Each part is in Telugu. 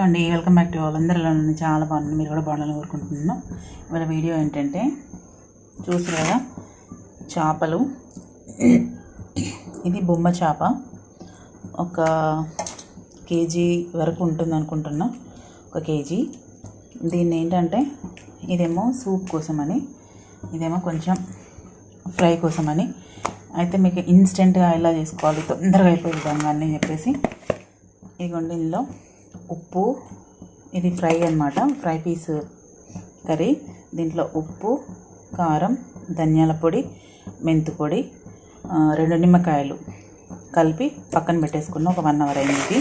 హలో అండి వెల్కమ్ బ్యాక్ టు వాళ్ళందరూ ఎలా ఉంది చాలా బాగుంది మీరు కూడా బాగుండాలని కోరుకుంటున్నాను. ఇవాళ వీడియో ఏంటంటే చూసారు కదా చేపలు. ఇది బొమ్మ చేప. ఒక కేజీ వరకు ఉంటుంది అనుకుంటున్నా. ఒక కేజీ. దీన్ని ఏంటంటే ఇదేమో సూప్ కోసమని ఇదేమో కొంచెం ఫ్రై కోసమని. అయితే మీకు ఇన్స్టెంట్గా ఎలా చేసుకోవాలి? తొందరగా అయిపోయే విధంగా అని చెప్పేసి ఇదిగోండి ఇందులో. ఉప్పు ఇది ఫ్రై అన్నమాట. Fry piece curry. దీంట్లో ఉప్పు కారం ధనియాల పొడి మెంతు పొడి రెండు నిమ్మకాయలు కలిపి పక్కన పెట్టేసుకున్న ఒక వన్ అవర్ అయింది.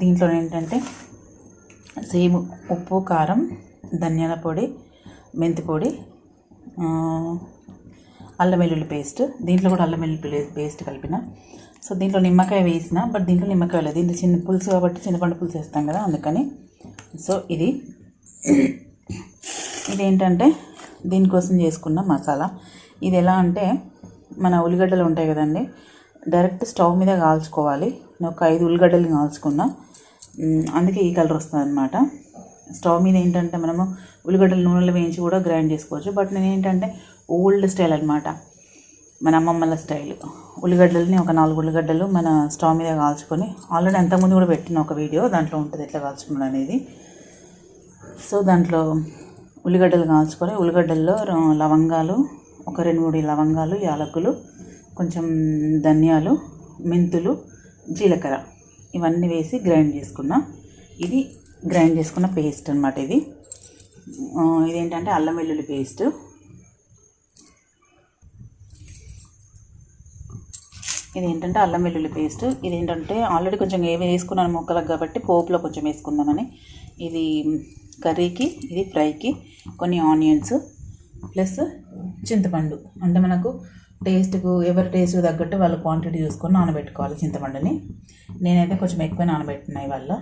దీంట్లో ఏంటంటే సేమ్ ఉప్పు కారం ధనియాల పొడి మెంతి పొడి అల్లం వెల్లుల్లి పేస్ట్. దీంట్లో కూడా అల్లం వెల్లుల్లి పేస్ట్ కలిపిన సో దీంట్లో నిమ్మకాయ వేసిన బట్ దీంట్లో నిమ్మకాయ లేదు దీంట్లో చిన్న పులుసు కాబట్టి చింతపండు పులుసు వేస్తాం కదా అందుకని. సో ఇది. ఇదేంటంటే దీనికోసం చేసుకున్న మసాలా. ఇది ఎలా అంటే మన ఉల్లిగడ్డలు ఉంటాయి కదండి డైరెక్ట్ స్టవ్ మీద కాల్చుకోవాలి. నేను ఒక ఐదు ఉల్లిగడ్డలు కాల్చుకున్నా. అందుకే ఈ కలర్ వస్తుంది అనమాట స్టవ్ మీద ఏంటంటే మనము ఉల్లిగడ్డలు నూనెలో వేయించి కూడా గ్రైండ్ చేసుకోవచ్చు. బట్ నేను ఏంటంటే ఓల్డ్ స్టైల్ అనమాట మన అమ్మమ్మల స్టైల్. ఉల్లిగడ్డలని ఒక నాలుగు ఉల్లిగడ్డలు మన స్టవ్ మీద కాల్చుకొని ఆల్రెడీ అంతకుముందు కూడా పెట్టిన ఒక వీడియో దాంట్లో ఉంటుంది ఎట్లా కాల్చుకోవడం అనేది. సో దాంట్లో ఉల్లిగడ్డలు కాల్చుకొని ఉల్లిగడ్డల్లో లవంగాలు ఒక రెండు మూడు లవంగాలు యాలకులు కొంచెం ధనియాలు మెంతులు జీలకర్ర ఇవన్నీ వేసి గ్రైండ్ చేసుకున్నా. ఇది గ్రైండ్ చేసుకున్న పేస్ట్ అనమాట ఇది. ఇదేంటంటే అల్లం వెల్లుల్లి పేస్ట్. ఇది ఏంటంటే అల్లం వెల్లుల్లి పేస్ట్. ఇది ఏంటంటే ఆల్రెడీ కొంచెం ఏమి వేసుకున్నాను ముక్కలకు కాబట్టి పోపులో కొంచెం వేసుకుందామని. ఇది కర్రీకి ఇది ఫ్రైకి కొన్ని ఆనియన్స్ ప్లస్ చింతపండు. అంటే మనకు టేస్ట్కు ఎవరి టేస్ట్ తగ్గట్టు వాళ్ళ క్వాంటిటీ చూసుకొని నానబెట్టుకోవాలి చింతపండుని. నేనైతే కొంచెం ఎక్కువ నానబెట్టినాయి వల్ల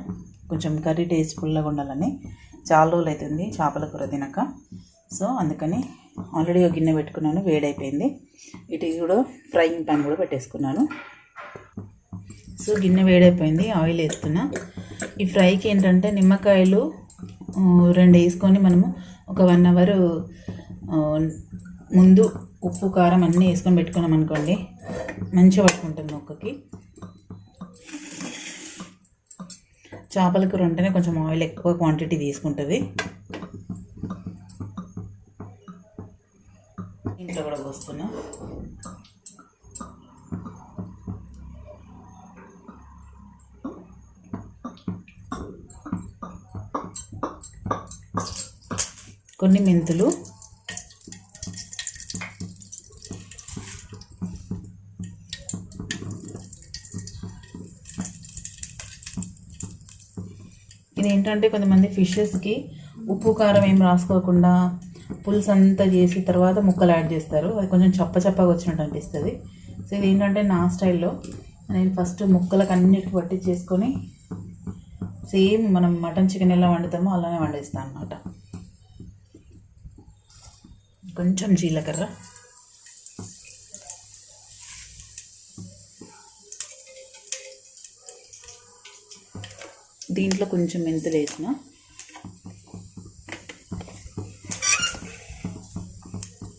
కొంచెం కర్రీ టేస్ట్ ఫుల్గా ఉండాలని. చాలా రోజులు అవుతుంది చేపల కూర తినక. సో అందుకని ఆల్రెడీ ఒక గిన్నె పెట్టుకున్నాను వేడైపోయింది. ఇటు కూడా ఫ్రైయింగ్ పాన్ కూడా పెట్టేసుకున్నాను. సో గిన్నె వేడైపోయింది ఆయిల్ వేస్తున్నా. ఈ ఫ్రైకి ఏంటంటే నిమ్మకాయలు రెండు వేసుకొని మనము ఒక వన్ అవర్ ముందు ఉప్పు కారం అన్నీ వేసుకొని పెట్టుకున్నాం అనుకోండి మంచిగా పట్టుకుంటుంది మొక్కకి. చేపల కూర ఉంటేనే కొంచెం ఆయిల్ ఎక్కువ క్వాంటిటీ తీసుకుంటుంది. కొన్ని మెంతులు. ఇది ఏంటంటే కొంతమంది ఫిషెస్కి ఉప్పు కారం ఏం రాసుకోకుండా పులుసు అంతా చేసి తర్వాత ముక్కలు యాడ్ చేస్తారు. అది కొంచెం చప్ప చప్పగా వచ్చినట్టు అనిపిస్తుంది. సో ఇది ఏంటంటే నా స్టైల్లో నేను ఫస్ట్ ముక్కలకు అన్నిటికి పట్టి చేసుకొని సేమ్ మనం మటన్ చికెన్ ఎలా వండుతామో అలానే వండేస్తాను అనమాట కొంచెం జీలకర్ర. దీంట్లో కొంచెం మెంతులు వేసిన.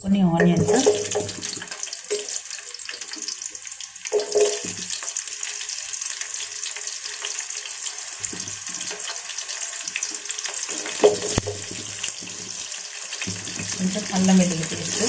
కొన్ని ఆనియన్స్ కొంచెం అల్లం వెల్లుల్లి పేస్ట్.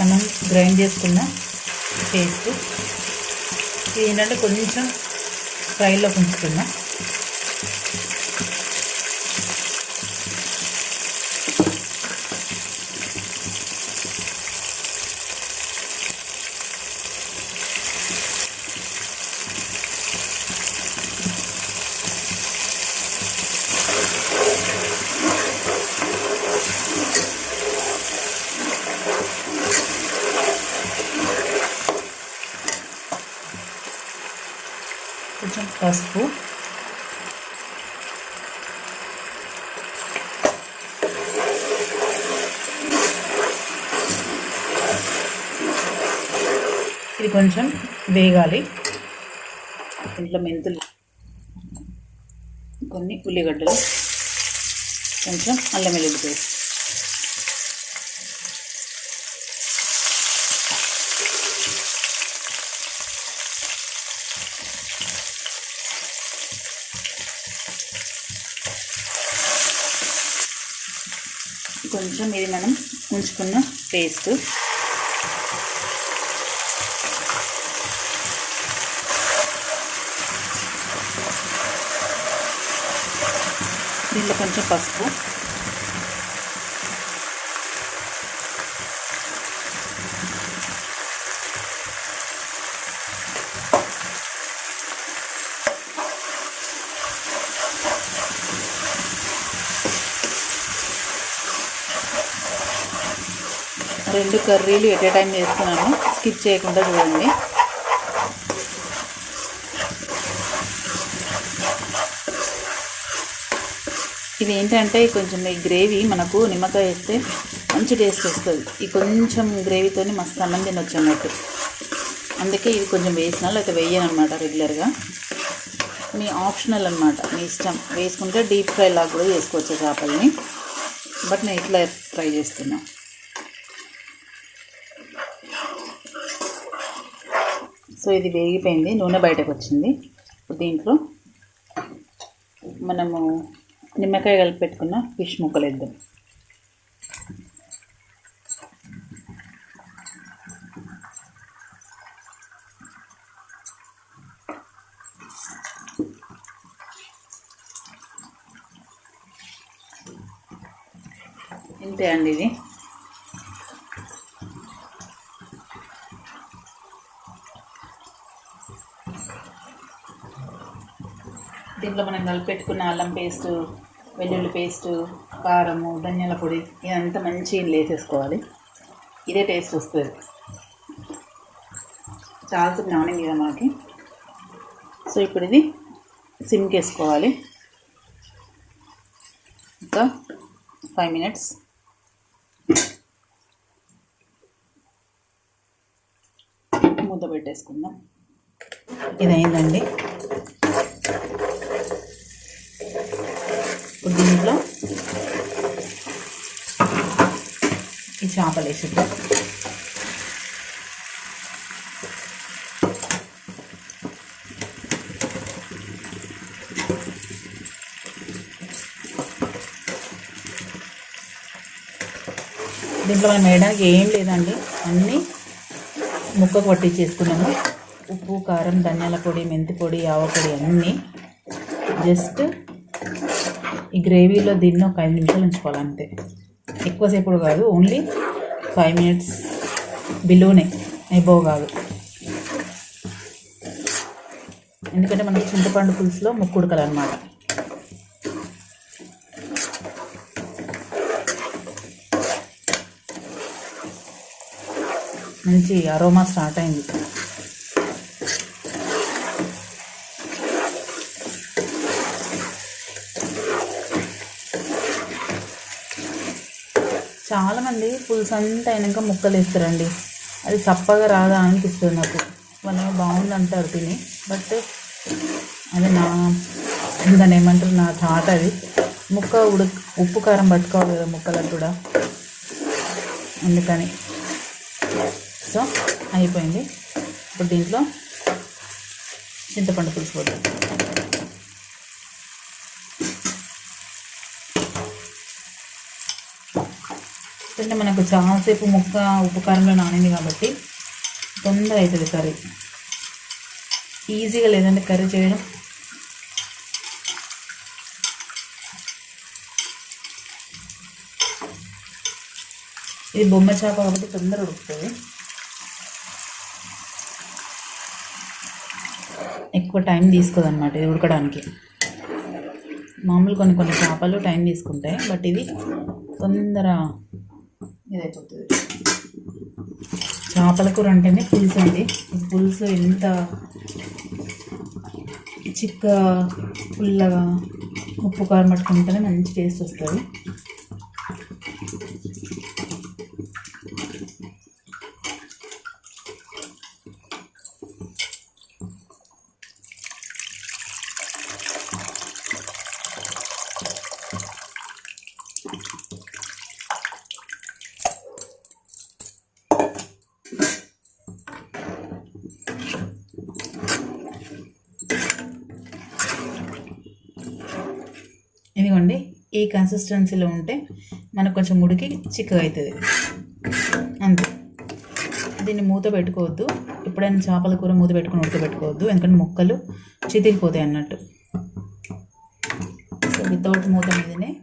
మనం గ్రైండ్ చేసుకున్న పేస్ట్. ఇది ఏంటంటే కొంచెం ఫ్రైలో ఉంచుతున్నా. పసుపు. ఇది కొంచెం వేగాలి. ఇంట్లో మెంతులు కొన్ని ఉల్లిగడ్డలు కొంచెం అల్లం వెల్లుల్లి పేస్ట్. కొంచెం ఇది మనం ఉంచుకున్న పేస్ట్. దీంట్లో కొంచెం పసుపు. రెండు కర్రీలు ఎట్ టైం చేస్తున్నాను. స్కిప్ చేయకుండా చూడండి. ఇది ఏంటంటే కొంచెం ఈ గ్రేవీ మనకు నిమ్మకాయ వేస్తే మంచి టేస్ట్ వస్తుంది. ఈ కొంచెం గ్రేవీతో మస్తు అన్నం తినొచ్చు అన్నట్టు. అందుకే ఇది కొంచెం వేసిన లేకపోతే వేయను అనమాట రెగ్యులర్గా. మీ ఆప్షనల్ అనమాట మీ ఇష్టం. వేసుకుంటే డీప్ ఫ్రై లాగా కూడా చేసుకోవచ్చు చేపల్ని. బట్ నేను ఇట్లా ట్రై చేస్తున్నాను సో ఇది వేగిపోయింది నూనె బయటకు వచ్చింది ఇప్పుడు దీంట్లో మనము నిమ్మకాయ కలిపి పెట్టుకున్న ఫిష్ ముక్కలు వేద్దాం ఇంతే అండి ఇది. దీంట్లో మనం కలిపెట్టుకున్న అల్లం పేస్ట్ వెల్లుల్లి పేస్ట్ కారము ధనియాల పొడి ఇదంతా మంచిగా లేచేసుకోవాలి ఇదే టేస్ట్ వస్తుంది. చాలా నానే కదా మనకి. సో ఇప్పుడు ఇది సిమ్కి వేసుకోవాలి. ఇంకా ఫైవ్ మినిట్స్. మూత పెట్టేసుకుందాం. ఇది ఇప్పుడు దీంట్లో ఈ చేపలు వేసిద్దాం. దీంట్లో మనం వేయడానికి ఏం లేదండి. అన్నీ ముక్కకు పట్టించేసుకున్నాము. ఉప్పు కారం ధనియాల పొడి మెంతి పొడి ఆవ పొడి అన్నీ జస్ట్ ఈ గ్రేవీలో దీన్ని ఒక ఐదు నిమిషాలు ఉంచుకోవాలంతే. ఎక్కువసేపు కాదు ఓన్లీ ఫైవ్ మినిట్స్ బిలోనే ఎబో కాదు. ఎందుకంటే మనకు చింతపండు పులుసులో ముక్కుడుకలు అనమాట మంచి అరోమా స్టార్ట్ అయింది. చాలామంది పులుసు అంతా అయినాక ముక్కలు వేస్తారండి. అది చప్పగా రాదా అనిపిస్తుంది నాకు. వాళ్ళు బాగుంది అంటారు తిని. బట్ అది నా దాన్ని ఏమంటారు నా థాట్ అది. ముక్క ఉడక ఉప్పు కారం పట్టుకోవాలి కదా ముక్కలకు కూడా. అందుకని. సో అయిపోయింది. ఇప్పుడు దీంట్లో చింతపండు పులుసు పోతుంది ఎందుకంటే మనకు చాలాసేపు ముక్క ఉప్పు కారంలో నానింది కాబట్టి తొందర అవుతుంది కర్రీ. ఈజీగా లేదంటే కర్రీ చేయడం. ఇది బొమ్మ చేప కాబట్టి తొందర ఉడుకుతుంది. ఎక్కువ టైం తీసుకోదన్నమాట ఇది ఉడకడానికి. మామూలు కొన్ని కొన్ని చేపలు టైం తీసుకుంటాయి బట్ ఇది తొందర ఇదైపోతుంది చేపల కూర అంటేనే పులుసు అండి. పులుసు ఎంత చిక్క పుల్లగా ఉప్పు కారం పట్టుకుంటేనే మంచి టేస్ట్ వస్తుంది ఇదిగోండి ఈ కన్సిస్టెన్సీలో ఉంటే మనకు కొంచెం ముడికి చిక్కగా అవుతుంది అంతే. దీన్ని మూత పెట్టుకోవద్దు. ఎప్పుడైనా చేపల కూర మూత పెట్టుకుని ఉడకబెట్టుకోవద్దు ఎందుకంటే ముక్కలు చితికిపోతాయి అన్నట్టు. సో వితౌట్ మూత మీదనే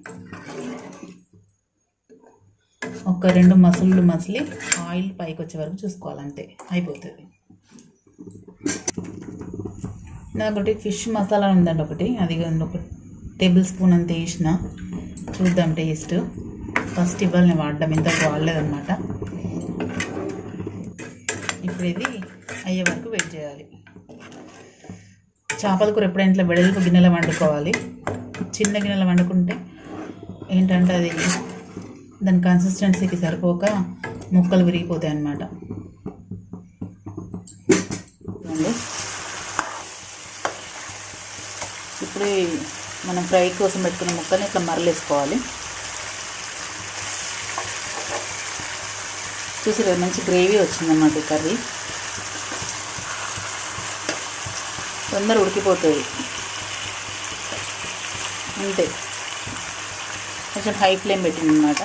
ఒక రెండు మసులు మసిలి ఆయిల్ పైకి వచ్చే వరకు చూసుకోవాలంతే. అయిపోతుంది. నాకు ఒకటి ఫిష్ మసాలా ఉందండి ఒకటి. అది ఒక టేబుల్ స్పూన్ అంత వేసిన చూద్దాం టేస్ట్. ఫస్ట్ ఇవాళ నేను వాడడం ఇంత వాడలేదన్నమాట. ఇప్పుడు ఇది అయ్యే వరకు వెయిట్ చేయాలి. చేపల కూర ఎప్పుడైనా ఇట్లా వెడల్పు గిన్నెలో వండుకోవాలి. చిన్న గిన్నెలో వండుకుంటే ఏంటంటే అది దాని కన్సిస్టెన్సీకి సరిపోక ముక్కలు విరిగిపోతాయి అన్నమాట. ఇప్పుడు మనం ఫ్రై కోసం పెట్టుకున్న ముక్కని ఇట్లా మరలేసుకోవాలి. చూసి మంచి గ్రేవీ వచ్చిందన్నమాట ఈ కర్రీ. తొందర ఉడికిపోతుంది అంతే. కొంచెం హై ఫ్లేమ్ పెట్టిందన్నమాట.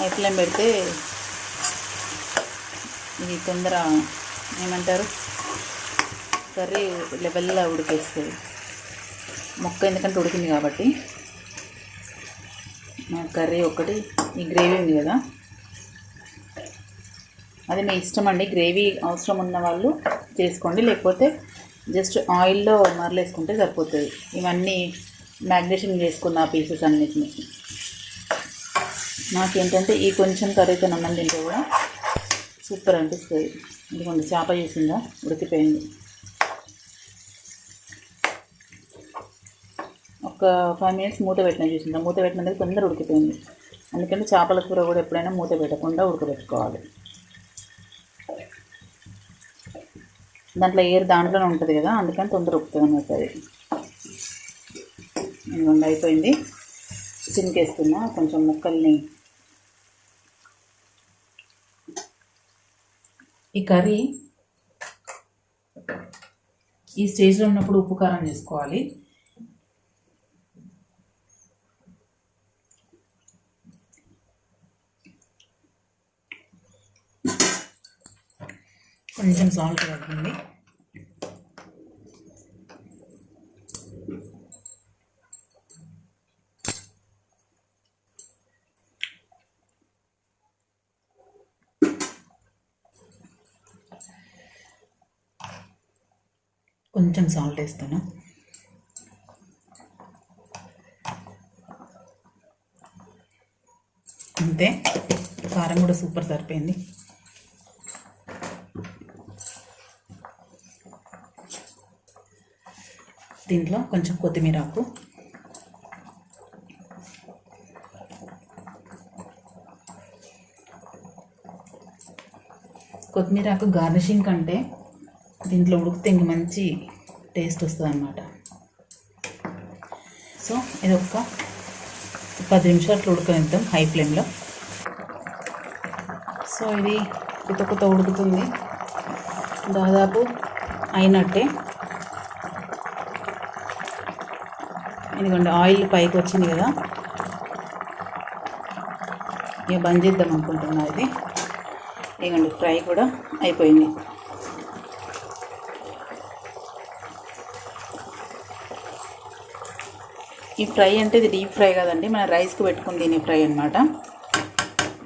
హై ఫ్లేమ్ పెడితే ఇది తొందర ఏమంటారు? కర్రీ లెవెల్లో ఉడికేస్తుంది. మొక్క ఎందుకంటే ఉడికింది కాబట్టి. కర్రీ ఒకటి ఈ గ్రేవీ ఉంది కదా. అది మీ ఇష్టం అండి. గ్రేవీ అవసరం ఉన్న వాళ్ళు చేసుకోండి. లేకపోతే జస్ట్ ఆయిల్లో మరలేసుకుంటే సరిపోతుంది. ఇవన్నీ మ్యాగ్నేషన్ చేసుకున్న పీసెస్ అన్నిటిని. నాకేంటంటే ఈ కొంచెం కర్రీతో అన్నం తింటే కూడా సూపర్ అనిపిస్తుంది. ఇదిగోండి చేప చేసిందా? ఉడికిపోయింది. ఒక ఫైవ్ మినిట్స్ మూత పెట్టిన చూసిందా? మూత పెట్టినందుకు తొందర ఉడికిపోయింది. అందుకని చేపల కూర కూడా ఎప్పుడైనా మూత పెట్టకుండా ఉడకబెట్టుకోవాలి. దాంట్లో ఏరు దాంట్లోనే ఉంటుంది కదా అందుకని తొందర ఉడుకుతుంది అన్నట్టు అది. ఇదిగోండి అయిపోయింది. చినికేస్తున్నా కొంచెం ముక్కల్ని ఈ కర్రీ ఈ స్టేజ్లో ఉన్నప్పుడు ఉప్పు కారం చేసుకోవాలి కొంచెం సాల్ట్ పడుతుంది. కొంచెం సాల్ట్ వేస్తాను. అంతే. కారం కూడా సూపర్ సరిపోయింది. దీంట్లో కొంచెం కొత్తిమీర ఆకు. కొత్తిమీర ఆకు గార్నిషింగ్ కంటే దీంట్లో ఉడికితే ఇంక మంచి టేస్ట్ వస్తుంది అన్నమాట సో ఇది ఒక పది నిమిషాలు అట్లా ఉడకనిద్దాం హై ఫ్లేమ్లో. సో ఇది కొత్త కొత్త ఉడుకుతుంది. దాదాపు అయినట్టే. ఎందుకంటే ఆయిల్ పైకి వచ్చింది కదా. ఇక బంద్ చేద్దాం అనుకుంటున్నా ఇది. ఇదిగండి ఫ్రై కూడా అయిపోయింది. ఈ ఫ్రై అంటే ఇది డీప్ ఫ్రై కదండి మన రైస్కి పెట్టుకుని దీని ఫ్రై అనమాట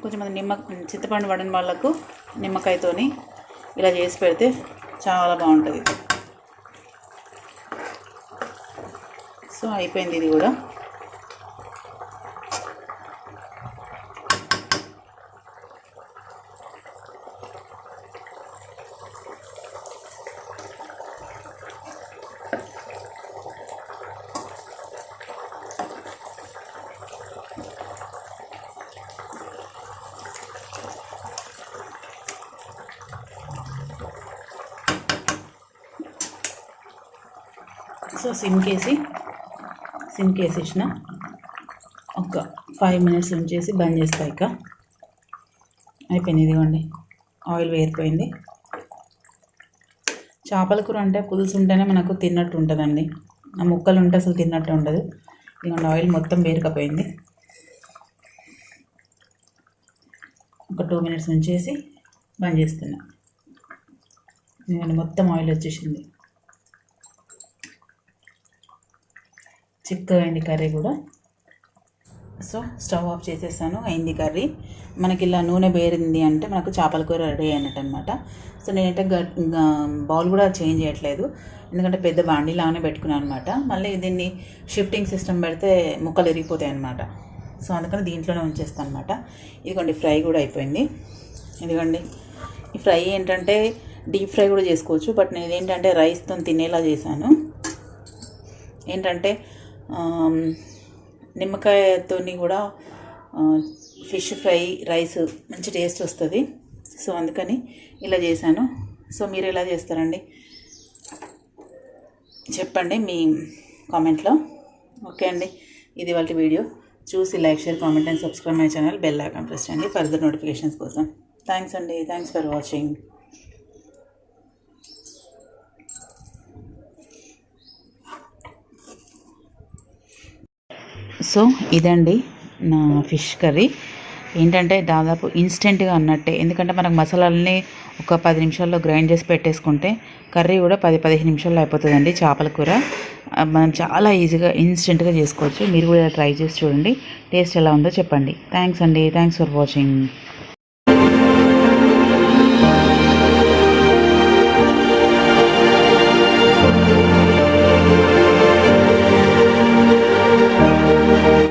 కొంచెం మంది నిమ్మ చింతపండు పడిన వాళ్ళకు నిమ్మకాయతోని ఇలా చేసి పెడితే చాలా బాగుంటుంది. సో అయిపోయింది ఇది కూడా. సో సిమ్కేసి సిమ్కేసేసిన ఒక ఫైవ్ మినిట్స్ ఉంచేసి బంద్ చేస్తా ఇక. అయిపోయింది ఇదిగోండి. ఆయిల్ వేరిపోయింది. చేపల కూర అంటే పులుసు ఉంటేనే మనకు తిన్నట్టు ఉంటుందండి. ఆ ముక్కలు ఉంటే అసలు తిన్నట్టు ఉండదు. ఇదిగోండి ఆయిల్ మొత్తం వేరకపోయింది ఒక టూ మినిట్స్ ఉంచేసి బంద్ చేస్తున్నా. ఇదిగోండి మొత్తం ఆయిల్ వచ్చేసింది. చిక్కగా అయింది కర్రీ కూడా. సో స్టవ్ ఆఫ్ చేసేసాను అయింది కర్రీ. మనకి ఇలా నూనె బేరింది అంటే మనకు చేపల కూర రెడీ అయినట్టు అనమాట సో నేనైతే గ- బౌల్ కూడా చేంజ్ చేయట్లేదు. ఎందుకంటే పెద్ద బాండీలాగానే పెట్టుకున్నాను అనమాట మళ్ళీ దీన్ని షిఫ్టింగ్ సిస్టమ్ పెడితే ముక్కలు ఇరిగిపోతాయి అనమాట సో అందుకని దీంట్లోనే ఉంచేస్తాను అనమాట ఇదిగోండి ఫ్రై కూడా అయిపోయింది. ఇదిగోండి ఈ ఫ్రై ఏంటంటే డీప్ ఫ్రై కూడా చేసుకోవచ్చు. బట్ నేను ఏంటంటే రైస్తో తినేలా చేశాను. ఏంటంటే నిమ్మకాయతో కూడా ఫిష్ ఫ్రై రైస్ మంచి టేస్ట్ వస్తుంది. సో అందుకని ఇలా చేశాను. సో మీరు ఎలా చేస్తారండి? చెప్పండి మీ కామెంట్లో. ఓకే అండి. ఇది వాళ్ళ వీడియో. చూసి like share comment and subscribe my channel. Bell icon press చేయండి. ఫర్దర్ నోటిఫికేషన్స్ కోసం. థ్యాంక్స్ అండి. Thanks for watching. సో ఇదండి నా ఫిష్ కర్రీ. ఏంటంటే దాదాపు ఇన్స్టెంట్గా అన్నట్టే. ఎందుకంటే మనకు మసాలాలని ఒక పది నిమిషాల్లో గ్రైండ్ చేసి పెట్టేసుకుంటే కర్రీ కూడా పది పదిహేను నిమిషాల్లో అయిపోతుందండి చేపల కూర. మనం చాలా ఈజీగా ఇన్స్టెంట్గా చేసుకోవచ్చు. మీరు కూడా ట్రై చేసి చూడండి. టేస్ట్ ఎలా ఉందో చెప్పండి. థ్యాంక్స్ అండి. Thanks for watching.